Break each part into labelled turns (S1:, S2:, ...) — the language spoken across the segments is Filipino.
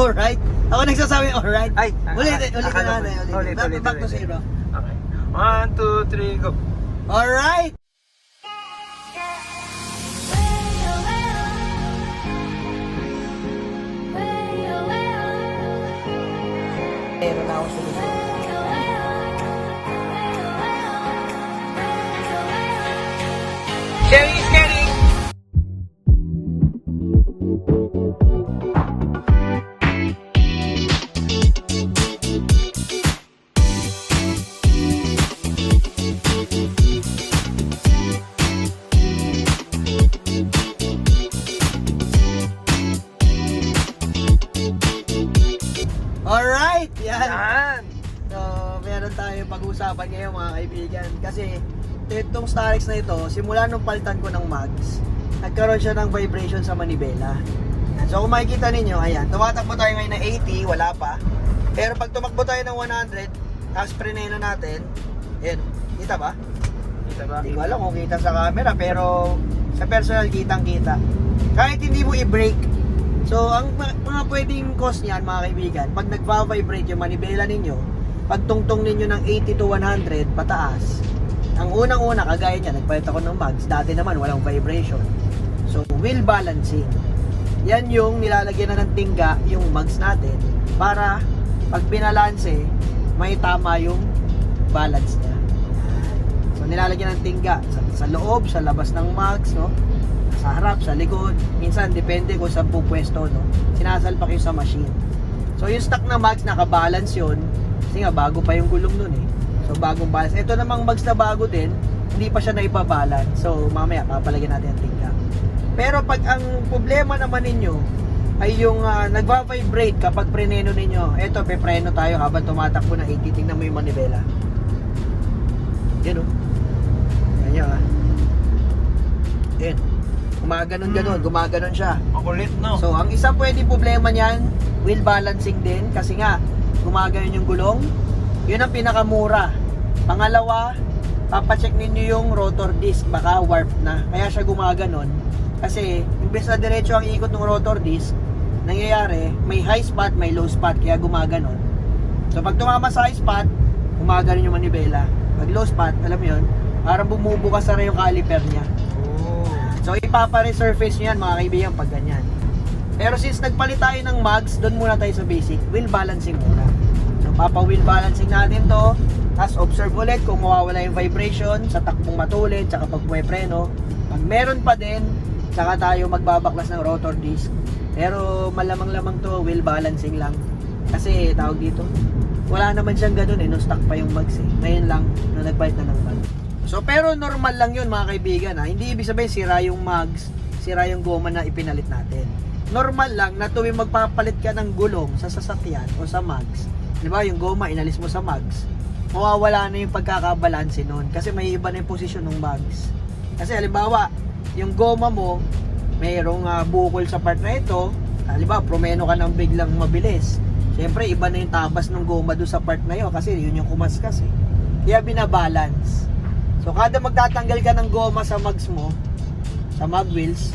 S1: alright. Ako nagsasabi alright.
S2: Ay,
S1: ulit,
S2: ah,
S1: ulit ka
S2: akala
S1: na.
S2: ko-
S1: Ulit,
S2: ulit,
S1: back,
S2: ulit,
S1: back to
S2: ulit.
S1: zero.
S2: Okay. One, two, three, go.
S1: Alright. Meron na ako solusyon.
S2: Sharing
S1: yan.
S2: Yan!
S1: So, meron tayo pag-uusapan ngayon mga kaibigan. Kasi, itong Starex na ito, simula nung palitan ko ng mags, nagkaroon siya ng vibration sa manibela. So, kung makikita ninyo, ayan, tumatakbo tayo ngayon ng 80, wala pa. Pero pag tumakbo tayo ng 100, tapos preneno natin, yan, kita ba?
S2: Kita ba?
S1: Hindi ko alam kung kita sa camera, pero sa personal kitang kita. Kahit hindi mo i-brake, so ang mga pwedeng cause niyan mga kaibigan, pag nagva-vibrate yung manibela ninyo, pag tungtong ninyo ng 80 to 100 pataas, ang unang-una kagaya niya, nagpalit ako ng mags, dati naman walang vibration. So wheel balancing. Yan yung nilalagyan na ng tingga yung mags natin para pag binalanse, may tama yung balance niya. So nilalagyan ng tingga sa, sa loob, sa labas ng mags, no? Harap, sa likod. Minsan depende kung saan pupwesto, no? Sinasalpak yun sa machine. So yung stock na mags nakabalance yun. Kasi nga bago pa yung gulong nun eh. So bagong balance. Ito namang mags na bago din, hindi pa siya naipabalance. So mamaya papalagyan natin ang tingga. Pero pag ang problema naman ninyo ay yung ah, nagva-vibrate kapag preneno ninyo. Eto, pepreno tayo habang tumatakbo na 80. Tingnan mo yung manibela. Yan o. Yan yun ah. Yan. Gumaganon ganon, gumaganon siya.
S2: Ang kulit, no?
S1: So, ang isang pwede problema niyan, wheel balancing din kasi nga gumaganon yung gulong. Yun ang pinakamura. Pangalawa, papacheck ninyo yung rotor disc, baka warp na. Kaya siya gumaganon. Kasi, imbes na diretso ang ikot ng rotor disc, nangyayari, may high spot, may low spot, kaya gumaganon. So, pag tumama sa high spot, gumaganon yung manibela. Pag low spot, alam mo yun, parang bumubukas na rin yung caliper niya. So ipapa-resurface nyo yan mga kaibigan pag ganyan. Pero since nagpalit tayo ng mags, doon muna tayo sa basic. Wheel balancing muna. So papa-wheel balancing natin to. Tapos observe ulit kung mawawala yung vibration sa takbong matulid, tsaka pag preno. Pag meron pa din, saka tayo magbabaklas ng rotor disc. Pero malamang-lamang to, wheel balancing lang. Kasi tawag dito, wala naman siyang ganun eh, no stock pa yung mags eh. Ngayon lang, na nagpalit na ng mags. So pero normal lang yun mga kaibigan ha. Hindi ibig sabihin sira yung mags, sira yung goma na ipinalit natin. Normal lang na tuwing magpapalit ka ng gulong sa sasakyan o sa mags. Di ba yung goma inalis mo sa mags. Mawawala na yung pagkakabalanse nun kasi may iba na yung posisyon ng mags. Kasi halimbawa, yung goma mo mayroong ah, bukol sa part na ito. Halimbawa, promeno ka ng biglang mabilis. Siyempre, iba na yung tabas ng goma doon sa part na yun kasi yun yung kumaskas eh. Kaya binabalance. So kada magtatanggal ka ng goma sa mags mo, sa mag wheels,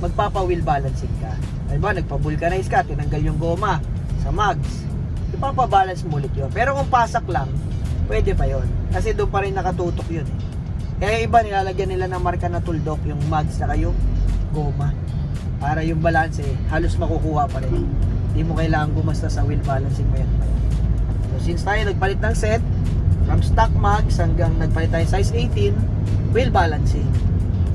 S1: magpapa-wheel balancing ka. Diba, nagpa-vulcanize ka, tinanggal yung goma sa mags. Ipapabalance mo ulit yun. Pero kung pasak lang, pwede pa yon Kasi doon pa rin nakatutok yun eh. Kaya iba nilalagyan nila ng marka na tuldok yung mags saka yung goma. Para yung balance eh, halos makukuha pa rin. Hindi mo kailangan gumasta sa wheel balancing mo yan. So since tayo nagpalit ng set, from stock mags hanggang nagpalit tayo size 18, wheel balancing.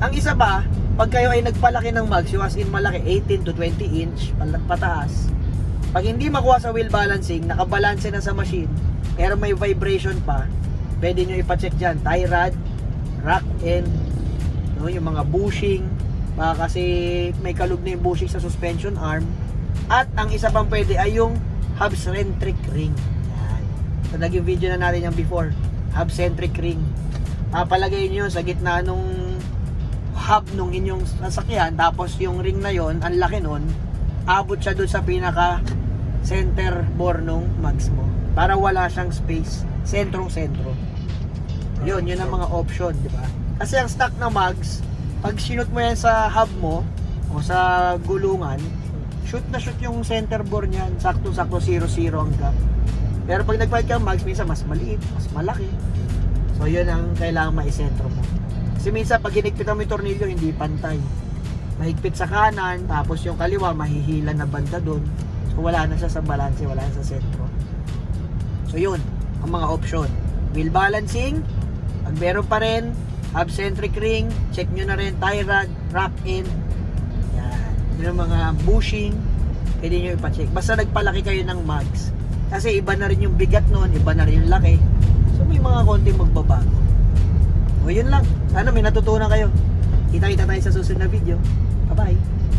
S1: Ang isa pa, pag kayo ay nagpalaki ng mags, yung as in malaki, 18 to 20 inch, pataas, pag hindi makuha sa wheel balancing, nakabalanse na sa machine, pero may vibration pa, pwede nyo ipacheck dyan, tie rod, rack end, no, yung mga bushing, baka kasi may kalug na yung bushing sa suspension arm, at ang isa pang pwede ay yung hub-centric ring. So, naging video na natin yan before. Hub-centric ring. Papalagay nyo sa gitna nung hub nung inyong sasakyan, tapos yung ring na yon ang laki nun, abot siya doon sa pinaka center bore nung mags mo. Para wala siyang space. Sentrong-sentro. Yun, yun ang mga option, di ba? Kasi ang stock na mags, pag sinot mo yan sa hub mo, o sa gulungan, shoot na shoot yung center bore niyan. Sakto-sakto 0-0 ang gap. Pero pag nagpalit ka mags, minsan mas maliit, mas malaki. So yun ang kailangan maisentro mo. Kasi minsan pag hinigpitan mo yung tornilyo, hindi pantay. Mahigpit sa kanan, tapos yung kaliwa, mahihila na banda doon. So wala na siya sa balance, wala na sa sentro. So yun, ang mga option. Wheel balancing, pag meron pa rin, hub-centric ring, check nyo na rin, tie rod, rack in, yan. Yun ang mga bushing, pwede nyo ipacheck. Basta nagpalaki kayo ng mags. Kasi iba na rin yung bigat nun, iba na rin yung laki. So may mga konting magbabago. O yun lang. Sana may natutunan kayo. Kita-kita tayo sa susunod na video. Bye-bye.